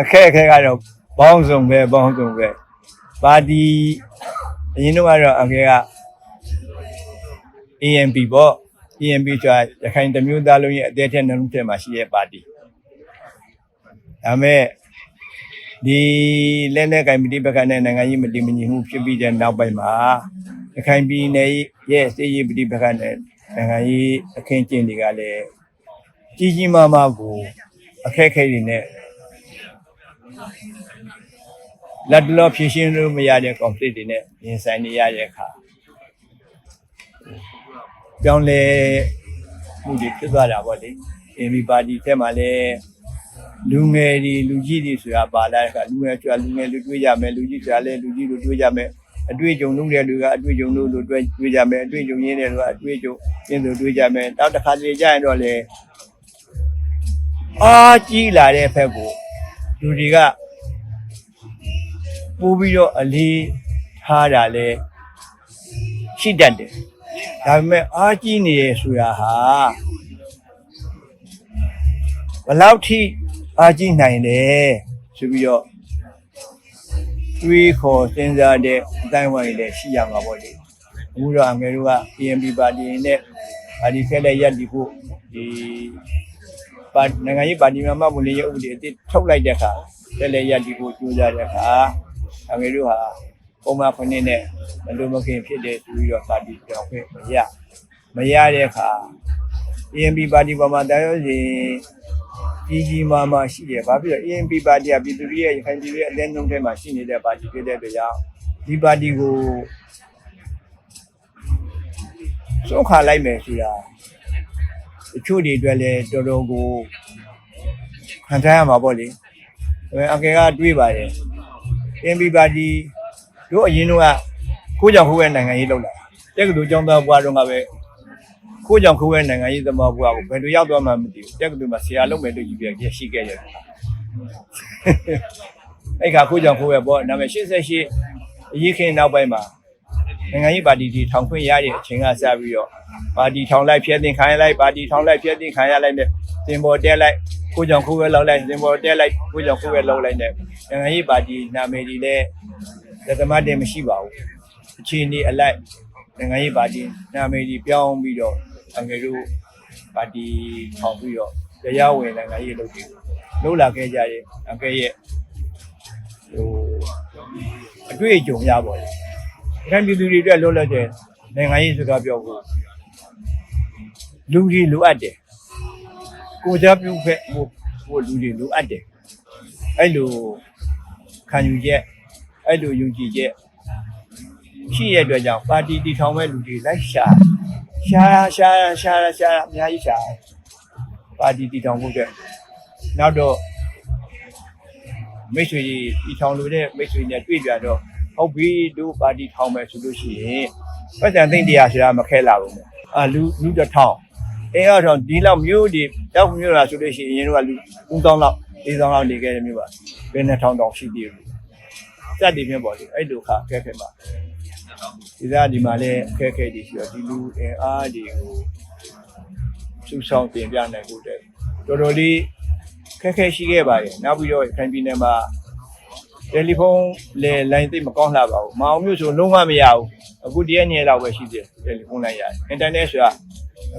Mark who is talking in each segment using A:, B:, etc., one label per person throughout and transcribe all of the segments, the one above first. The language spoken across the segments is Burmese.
A: အခက်အခဲကတော့ဘောင်းစုံပဲဘောင်းစုံပဲပါတီအရင်တော့ကတော့အခေက AMP ပေါ့ AMP ဆိုတာရခိုင်တမျိုးသားလုံးရဲ့အသေးထက်နှလုံးထက်မှာရှိတဲ့ပါတီဒါမဲ့ဒီလက်နဲ့ကင်မတီဘက်ကနဲ့နိုင်ငံရေးမတည်မငြိမ်မှုဖြစ်ပြီးတဲ့နောက်ပိုင်းမှာရခိုင်ပြည်နယ်ရဲ့စေရေးပဋိပက္ခနဲ့နိုင်ငံရေးအခင်းကျင်းတွေကလည်းကြီးကြီးမားမားကိုအခက်အခဲတွေနဲ့ လက်တလောဖြည့်ရှင်းလို့မရတဲ့ conflict တွေနဲ့ရင်ဆိုင်နေရတဲ့အခါပြောင်းလဲမှုတွေဖြစ်သွားတာပေါ့လေ AB ပါတီထဲမှာလည်းလူငယ်တွေလူကြီးတွေဆိုတာပါလာတဲ့အခါလူငယ်ဆိုတာလူငယ်လူတွေးကြမယ်လူကြီးဆိုတာလည်းလူကြီးလူတွေးကြမယ်အတွေ့အကြုံလုံးတဲ့လူကအတွေ့အကြုံလို့လို့တွေးတွေးကြမယ်အတွေ့အကြုံရင်းတဲ့လူကအတွေ့အကြုံရင်းလို့တွေးကြမယ်နောက်တစ်ခါတလေကြာရင်တော့လေအာကြီးလာတဲ့ဖက်ကို လူတွေကပို့ပြီးတော့အလေးထားတာလေရှိတတ်တယ်ဒါပေမဲ့အာကြီးနေရဆိုတာဟာဘယ်လောက်ထိအားကြီးနိုင်တယ်ဆိုပြီးတော့တွေးခေါ်စဉ်းစားတဲ့အတိုင်းဝိုင်းလည်းရှိရမှာပေါ့လေအခုတော့အငယ်တို့က PNB ပါတီနဲ့ပါတီဆက်လက်ရပ်တည်ဖို့ဒီ ပါနိုင်ငံရေးပါတီများမှမလို့ရဥပဒေအစ်ထုတ်လိုက်တဲ့အခါဆက်လက်ရပ်တည်ဖို့ကြိုးစားတဲ့အခါအငယ်တို့ဟာပုံမှန်ခွင့်နဲ့မလိုမခင်ဖြစ်တဲ့သူပြီးတော့ပါတီပြောင်းခွင့်မရမရတဲ့အခါ ANP ပါတီပေါ်မှာတာရောစီကြီးကြီးမားမားရှိတယ်။ဘာဖြစ်လို့ ANP ပါတီကပြည်သူတွေရဲ့ရခိုင်ပြည်ရဲ့အလဲနှုံးထဲမှာရှိနေတဲ့ပါတီဖြစ်တဲ့အတွက်ကြောင့်ဒီပါတီကိုဆုံးခါလိုက်မယ်ဆိုတာ တချို့တွေအတွက်လည်းတော်တော်ကိုခံစားရမှာပေါ့လေ။အဲအကေကတွေးပါတယ်။ ANP ပါတီတို့အရင်တော့ကိုကြောင့်ခိုးတဲ့နိုင်ငံရေးလုပ်လာတက်ကတူကျောင်းသားဘွားတော့ကပဲကိုကြောင့်ခိုးရဲနိုင်ငံရေးသမားဘုရားကိုဘယ်လိုရောက်သွားမှမသိဘူးတက်ကတူမှာဆရာလုံးမယ်လို့ယူပြရရှိခဲ့တယ်အဲ့ခါကိုကြောင့်ခိုးရဲပေါ့နာမည်88အရေးခင်းနောက်ပိုင်းမှာ နိုင်ငံရေးပါတီတီထောင်ခွင့်ရတဲ့အချိန်ကစပြီးတော့ပါတီထောင်လိုက်ဖျက်သိမ်းခံရလိုက်ပါတီထောင်လိုက်ဖျက်သိမ်းခံရလိုက်နဲ့သင်ပေါ်တဲလိုက်ကိုကြောင့်ခိုးရဲလောက်လိုက်သင်ပေါ်တဲလိုက်ကိုကြောင့်ခိုးရဲလောက်လိုက်နဲ့နိုင်ငံရေးပါတီနာမည်ဒီလည်းသမတ်တင်မရှိပါဘူးအခြေအနေအလိုက်နိုင်ငံရေးပါတီနာမည်ဒီပြောင်းပြီးတော့အငယ်တို့ပါတီထောင်ပြီးတော့တရားဝင်နိုင်ငံရေးလုပ်တယ်လုပ်လာခဲ့ကြရဲ့အငယ်ရဲ့ဟိုအတွေ့အကြုံရပါ လေ။ခံပြည်သူတွေအတွက်လွတ်လပ်တဲ့နိုင်ငံရေးစကားပြောဖို့လူကြီးလိုအပ်တယ်။ကိုကြပြုဖက်ဟိုဟိုလူတွေလိုအပ်တယ်။အဲ့လိုခံယူချက်အဲ့လိုယုံကြည်ချက်ရှိရတဲ့အတွက်ကြောင့်ပါတီတည်ထောင်မဲ့လူတွေလိုက်ရှာရှာရှာရှာရှာအများကြီးရှာပါတီတည်ထောင်ဖို့အတွက်နောက်တော့မိတ်ဆွေကြီးတည်ထောင်လို့တဲ့မိတ်ဆွေနဲ့တွေ့ကြတော့ ဟုတ်ပြီတို့ပါတီထောင်မယ်ဆိုလို့ရှိရင်ပတ်စံသိမ့်တရားရှာမခဲလာဘူးအာလူလူတစ်ထောင်အဲအဲ့တော့ဒီလောက်မျိုးဒီတောက်မျိုးလာဆိုလို့ရှိရင်အရင်တော့လူ3000လောက်4000လောက်နေခဲ့တဲ့မျိုးပါဘယ်နဲ့ထောင်တောင်ရှိသေးဘူးစက်တည်မြင်ပေါ့လေအဲ့လိုခါခက်ခဲမှာဒီသားဒီမှာလည်းအခက်အခဲတွေရှိတော့ဒီလူအင်အားတွေကိုစုဆောင်တင်ပြနိုင်ဖို့တဲ့တော်တော်လေးခက်ခဲရှိခဲ့ပါတယ်နောက်ပြီးတော့ခိုင်ပြည်နယ်မှာ တယ်လီဖုန်းလေလိုင်းသိပ်မကောင်းလှပါဘူးမအောင်မျိုးဆိုလုံးဝမရဘူးအခုတရက်ညလောက်ပဲရှိသေးတယ်တယ်လီဖုန်းလိုင်းရတယ်အင်တာနက်ဆိုတာ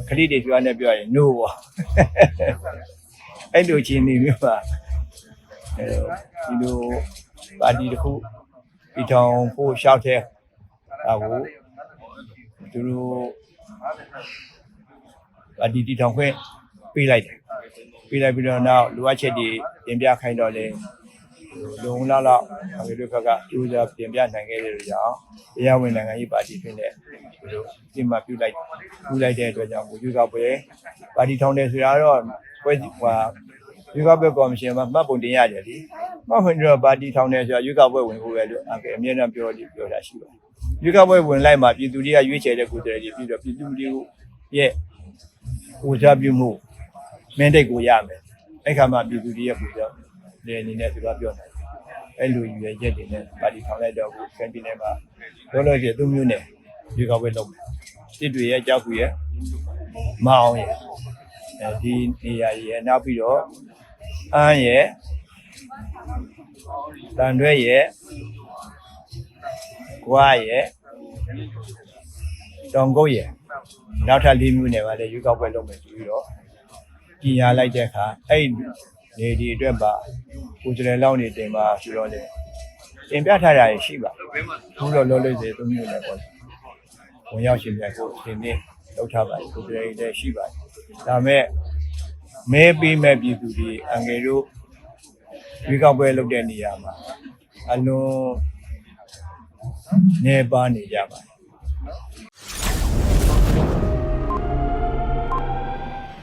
A: ခလိတွေပြောနေပြောရင် no ပေါ့အဲ့လိုချင်းနေမျိုးပါအဲဒီလိုပါတီတစ်ခုဒီထောင်ဖို့ရှောက်တဲ့ဒါကိုသူတို့ပါတီတီထောင်ခွင့်ပေးလိုက်တယ်ပေးလိုက်ပြီးတော့နောက်လိုအပ်ချက်တွေတင်ပြခိုင်းတော့လေ လုံလောက်လောက်အဲဒီလိုဘက်ကကြိုးစားတင်ပြနိုင်ခဲ့တဲ့ကြောင့်တရားဝင်နိုင်ငံရေးပါတီဖြစ်နေသူတို့ဒီမှာပြုလိုက်ပြုလိုက်တဲ့အတွက်ကြောင့်ကိုယူကပွဲပါတီထောင်တယ်ဆိုတာတော့ပွဲဟိုယူကပွဲကော်မရှင်မှာမှတ်ပုံတင်ရတယ်လीမှတ်ပုံတင်တော့ပါတီထောင်တယ်ဆိုတာယူကပွဲဝင်ဖို့ပဲလို့အကဲအမြဲတမ်းပြောလို့ပြောတာရှိပါတယ်ရွေးကောက်ပွဲဝင်လိုက်မှာပြည်သူတွေကရွေးချယ်တဲ့ကိုယ်စားလှယ်တွေပြီးတော့ပြည်သူတွေရဲ့ကိုကြပြုမှုမင်းတိတ်ကိုရမယ်အဲ့ခါမှပြည်သူတွေရဲ့ကိုကြ လေအနေနဲ့သူကပြောတယ်အဲ့လိုရွေရက်တွေနဲ့ပါတီထောင်လိုက်တော့ကိုဆန်ပြည်နယ်မှာလောလောဆယ်သူမျိုးနဲ့ရွေးကောက်ပွဲလုပ်မယ်တစ်တွေရဲ့ကြောက်ကူရဲ့မအောင်ရဲ့အဲဒီနေရာရဲ့နောက်ပြီးတော့အန်းရဲ့တန်တွဲရဲ့ကွာရဲ့တောင်ကုတ်ရဲ့နောက်ထပ်၄မျိုးနဲ့ပါလေရွေးကောက်ပွဲလုပ်မယ်ဆိုပြီးတော့ကြီးညာလိုက်တဲ့အခါအဲ့ဒီ နေဒီအတွက်ပါကိုယ်ကျယ်လောက်နေတင်ပါဆိုတော့လေတင်ပြထားတာရှိပါဘူးတော့လောလို့စေသုံးမျိုးနဲ့ပေါ့ဝင်ရောက်ရှင်ပြကိုအရှင်နဲ့လောက်ထားပါတယ်ကိုယ်ကျယ်လည်းရှိပါတယ်ဒါမဲ့မဲပေးမဲ့ပြည်သူတွေအငယ်တို့ရွေးကောက်ပွဲလုပ်တဲ့နေရာမှာအလွန်နေပါနေကြပါတယ်